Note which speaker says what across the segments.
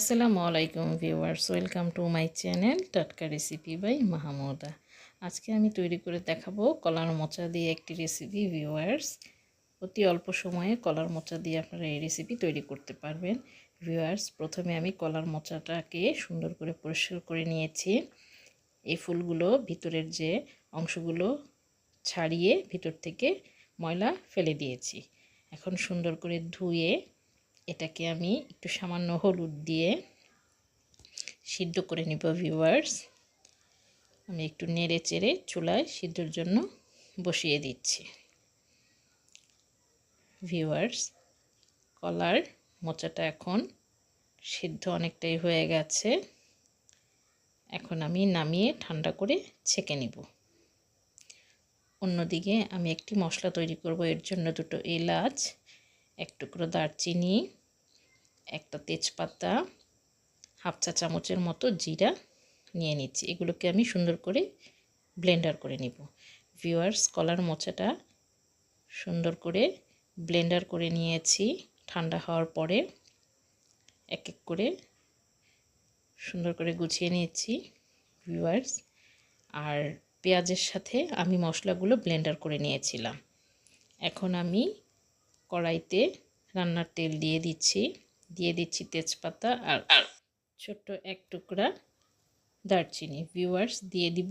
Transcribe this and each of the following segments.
Speaker 1: আসসালামু আলাইকুম viewers, welcome to my channel Tatka recipe by Mahmuda. আজকে আমি তৈরি করে দেখাবো কলার মোচা দিয়ে একটি রেসিপি ভিউয়ার্স। অতি অল্প সময়ে কলার মোচা দিয়ে আপনারা এই রেসিপি তৈরি করতে পারবেন। ভিউয়ার্স, প্রথমে আমি কলার মোচাটাকে সুন্দর করে পরিষ্কার করে নিয়েছি। এই ফুলগুলো ভিতরের যে অংশগুলো ছাড়িয়ে ভিতর থেকে ময়লা ফেলে দিয়েছি। এখন সুন্দর করে ধুয়ে এটাকে আমি একটু সামান্য হলুদ দিয়ে সিদ্ধ করে নিব ভিউয়ার্স আমি একটু নেড়ে চেড়ে চুলায় সিদ্ধর জন্য বসিয়ে দিচ্ছি। ভিউয়ার্স কলার মোচাটা এখন সিদ্ধ অনেকটাই হয়ে গেছে। এখন আমি নামিয়ে ঠান্ডা করে ছেঁকে নিব। অন্যদিকে আমি একটি মশলা তৈরি করব। এর জন্য দুটো এলাচ, এক টুকরো দারচিনি একটা তেজপাতা হাফ চা চামচের মতো জিরা নিয়ে নিচ্ছি। এগুলোকে আমি সুন্দর করে ব্লেন্ডার করে নিব। ভিওয়ার্স কলার মোচাটা সুন্দর করে ব্লেন্ডার করে নিয়েছি। ঠান্ডা হওয়ার পরে এক এক করে সুন্দর করে গুছিয়ে নিয়েছি ভিওয়ার্স আর পেঁয়াজের সাথে আমি মশলাগুলো ব্লেন্ডার করে নিয়েছিলাম। এখন আমি কড়াইতে রান্নার তেল দিয়ে দিচ্ছি। দিয়ে দিচ্ছি তেজপাতা আর ছোট্ট এক টুকরা দারচিনি। ভিউয়ার্স দিয়ে দিব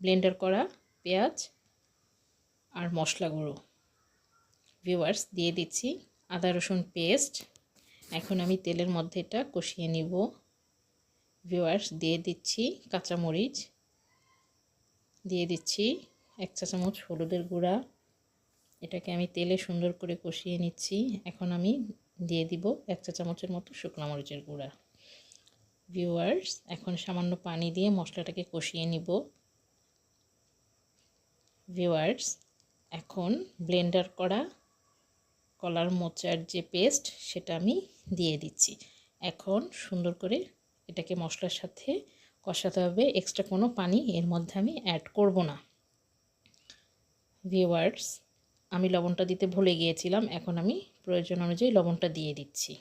Speaker 1: ব্লেন্ডার করা পেঁয়াজ আর মশলা গুঁড়ো। ভিউয়ার্স দিয়ে দিচ্ছি আদা রসুন পেস্ট। এখন আমি তেলের মধ্যে এটা কষিয়ে নিব। ভিউয়ার্স দিয়ে দিচ্ছি কাঁচামরিচ। দিয়ে দিচ্ছি এক চা চামচ হলুদের গুঁড়া। এটাকে আমি তেলে সুন্দর করে কষিয়ে নিচ্ছি। এখন আমি দিয়ে দিব এক চা চামচের মতো শুকনো মরিচের গুঁড়া। ভিউয়ার্স এখন সামান্য পানি দিয়ে মশলাটাকে কষিয়ে নিব। ভিউয়ার্স এখন ব্লেন্ডার করা কলার মোচার যে পেস্ট, সেটা আমি দিয়ে দিচ্ছি। এখন সুন্দর করে এটাকে মশলার সাথে কষাতে হবে, এক্সট্রা কোনো পানি এর মধ্যে আমি অ্যাড করব না। ভিউয়ার্স আমি লবণটা দিতে ভুলে গিয়েছিলাম, এখন আমি প্রয়োজন অনুযায়ী লবণটা দিয়ে দিচ্ছি।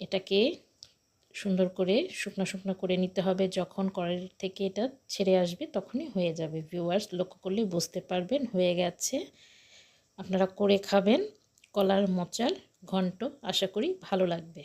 Speaker 1: এটাকে সুন্দর করে শুকনো শুকনো করে নিতে হবে, যখন কড়াই থেকে এটা ছেড়ে আসবে তখনই হয়ে যাবে। ভিউয়ার্স লক্ষ্য করলে বুঝতে পারবেন, হয়ে গেছে। আপনারা করে খাবেন, কলার মোচার ঘন্ট, আশা করি ভালো লাগবে।